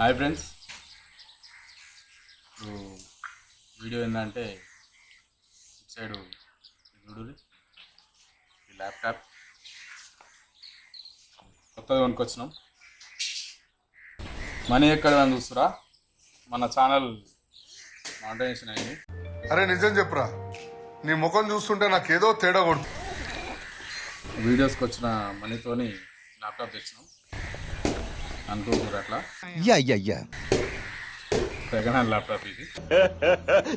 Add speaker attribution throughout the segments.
Speaker 1: Hi friends. ఇప్పుడు video ఏంటంటే ఇటు సైడు చూడు ఈ ల్యాప్టాప్ కొత్తగా కొనుక్కొచ్చినాం. మనీ ఎక్కడ అని చూస్తురా? మన ఛానల్ మానిటైజేషన్ అయింది.
Speaker 2: అరే నిజం చెప్పురా. నీ ముఖం చూస్తుంటే నాకేదో తేడా కొడుతుంది.
Speaker 1: వీడియోస్కి వచ్చిన మనీతోని ల్యాప్టాప్ తెచ్చినాం. అనుకోకూడదు అట్లా?
Speaker 3: Yeah yeah yeah.
Speaker 1: Second hand laptop ఇది.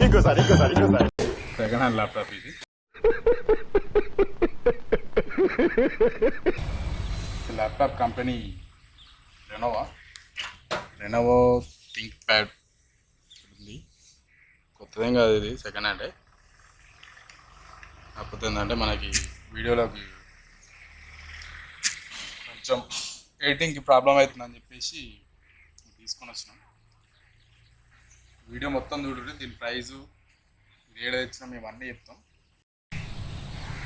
Speaker 4: ఇంకోసారి ఇంకోసారి ఇంకోసారి.
Speaker 1: సెకండ్ హ్యాండ్ ల్యాప్టాప్ ఇది. Laptop company Renova రెనోవో ThinkPad ఉంది. కొత్తదేం కాదు ఇది సెకండ్ హ్యాండే కాకపోతే ఏంటంటే మనకి వీడియోలోకి కొంచెం ఎడిటింగ్కి ప్రాబ్లం అవుతుందని చెప్పేసి తీసుకొని వచ్చినాం. వీడియో మొత్తం చూడండి దీని ప్రైజు ఇది ఏడ మేము అన్నీ చెప్తాం.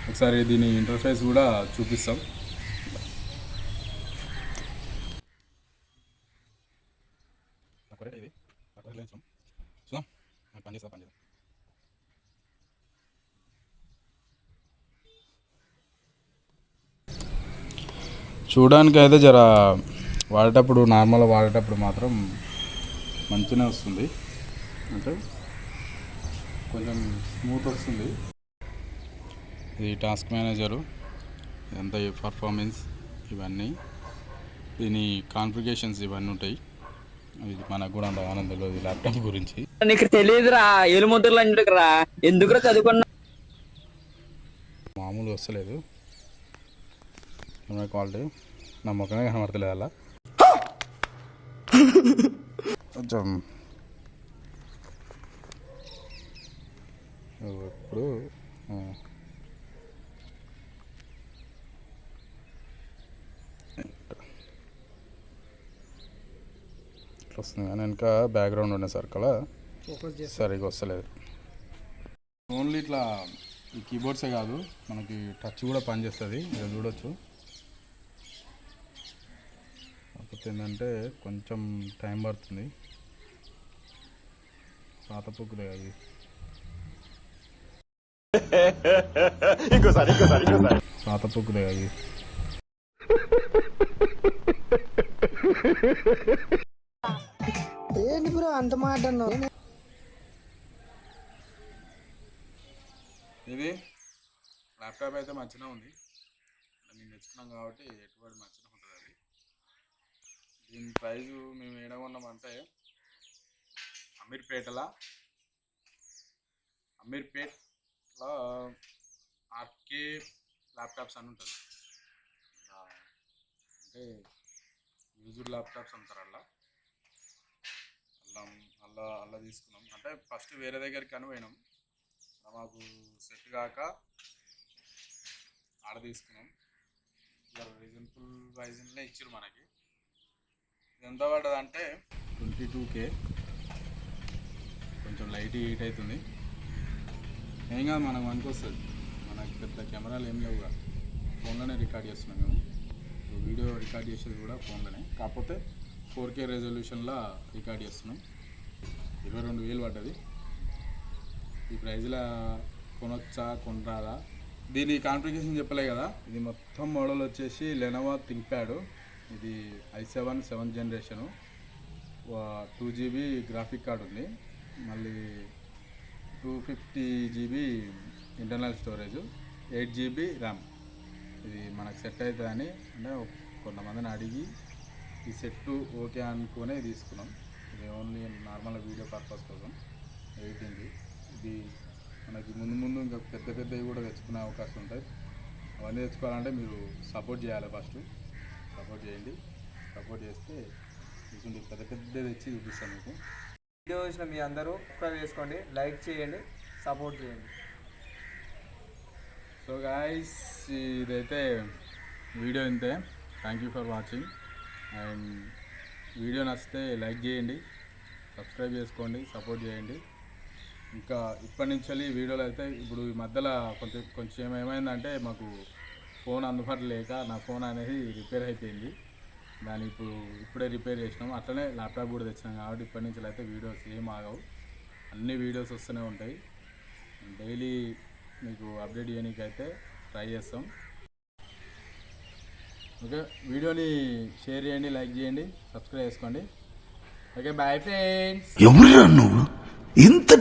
Speaker 1: ఒకసారి దీని ఇంటర్ఫేస్ కూడా చూపిస్తాం. చూడడానికి అయితే జర వాడేటప్పుడు నార్మల్ వాడేటప్పుడు మాత్రం మంచిగానే వస్తుంది. అంటే కొంచెం స్మూత్ వస్తుంది. ఇది టాస్క్ మేనేజరు ఇదంతా ఈ పర్ఫార్మెన్స్ ఇవన్నీ దీని కాన్ఫిగరేషన్స్ ఇవన్నీ ఉంటాయి. ఇది మనకు కూడా అంత ఆనందం తెలియదు ల్యాప్టాప్ గురించి.
Speaker 5: నీకు తెలియదురా ఏలుముద్రలు ఎందుకురా చదువుకున్నా
Speaker 1: మామూలు వస్తలేదు. క్వాలిటీ నా ముఖమే కనబడతలేదు అలా. కొంచెం ఇప్పుడు. ఇట్లా వస్తుంది కానీ వెనక బ్యాక్గ్రౌండ్ ఉండే సర్కల్ సరిగా వస్తలేదు. ఓన్లీ ఇట్లా ఈ కీబోర్డ్సే కాదు మనకి టచ్ కూడా పనిచేస్తుంది. ఇక్కడ చూడొచ్చు కాకపోతే ఏంటంటే కొంచెం టైం పడుతుంది. పాతపుక్కులే అది
Speaker 4: ఇంకోసారి ఇంకోసారి ఇంకోసారి.
Speaker 1: పాతపుక్కులే అది
Speaker 6: ఏంటి బ్రో అంత మాట అన్నావు?
Speaker 1: ఇది ల్యాప్టాప్ అయితే మంచిగా ఉంది. నేను తెచ్చుకున్నాం కాబట్టి ఎటువంటి మంచిగా దీని ప్రైజు మేము ఏడ కొన్నామంటే అమీర్పేటలో. అమీర్పేట్లో ఆర్కే ల్యాప్టాప్స్ అని ఉంటుంది. అంటే యూజ్డ్ ల్యాప్టాప్స్ అంటారు అలా. అల్లం అలా అలా తీసుకున్నాం. అంటే ఫస్ట్ వేరే దగ్గరికి అని పోయినాం. మాకు సెట్ కాక ఆడ తీసుకున్నాం. రీజనబుల్ ప్రైజ్లో ఇచ్చారు మనకి. ఎంత పడ్డది అంటే ట్వంటీ టూ కే. కొంచెం లైట్ హీట్ అవుతుంది ఏం కాదు మనకు పనికొస్తుంది. మనకి పెద్ద కెమెరాలు ఏం లేవుగా. ఫోన్లోనే రికార్డ్ చేస్తున్నాం మేము. వీడియో రికార్డ్ చేసేది కూడా ఫోన్లోనే. కాకపోతే ఫోర్ కే రెజల్యూషన్లో రికార్డ్ చేస్తున్నాం. ఇరవై రెండు వేలు పడ్డది. ఈ ప్రైజ్లో కొనొచ్చా కొనరాదా? దీని కాన్ఫిగరేషన్ చెప్పలే కదా. ఇది మొత్తం మోడల్ వచ్చేసి లెనోవా థింక్ ప్యాడ్ ఇది I seven seven generation. Two GB graphic card ఉంది. మళ్ళీ two fifty GB internal storage eight GB RAM ఇది మనకు సెట్ అవుతుందని అంటే కొంతమందిని అడిగి ఈ సెట్ ఓకే అనుకునే తీసుకున్నాం. ఇది ఓన్లీ నార్మల్ వీడియో పర్పస్ కోసం ఎయిటింగ్ది ఇది మనకి ముందు ముందు ఇంకా పెద్ద పెద్దవి కూడా తెచ్చుకునే అవకాశం ఉంటుంది అవన్నీ తెచ్చుకోవాలంటే మీరు సపోర్ట్ చేయాలి ఫస్ట్ సపోర్ట్ చేయండి. సపోర్ట్ చేస్తే ఇటువంటి పెద్ద పెద్ద తెచ్చి చూపిస్తాను మీకు.
Speaker 6: వీడియో చూసిన మీ అందరూ సబ్స్క్రైబ్ చేసుకోండి లైక్ చేయండి సపోర్ట్ చేయండి.
Speaker 1: సో గాయస్ ఇదైతే వీడియో ఇంతే. Thank you for watching and video నచ్చితే లైక్ చేయండి సబ్స్క్రైబ్ చేసుకోండి సపోర్ట్ చేయండి. ఇంకా ఇప్పటి నుంచి వెళ్ళి వీడియోలు అయితే ఇప్పుడు ఈ మధ్యలో కొంచెం కొంచెం ఏమైందంటే మాకు ఫోన్ అందుబాటులో లేక నా ఫోన్ అనేది రిపేర్ అయిపోయింది. దాన్ని ఇప్పుడు ఇప్పుడే రిపేర్ చేసినాం. అట్లనే ల్యాప్టాప్ కూడా తెచ్చినాం కాబట్టి ఇప్పటి నుంచి అయితే వీడియోస్ ఏం ఆగవు. అన్ని వీడియోస్ వస్తూనే ఉంటాయి. డైలీ మీకు అప్డేట్ చేయడానికి అయితే ట్రై చేస్తాం. ఓకే వీడియోని షేర్ చేయండి లైక్ చేయండి సబ్స్క్రైబ్ చేసుకోండి. Okay bye friends.
Speaker 3: ఎవరు నువ్వు? ఇంత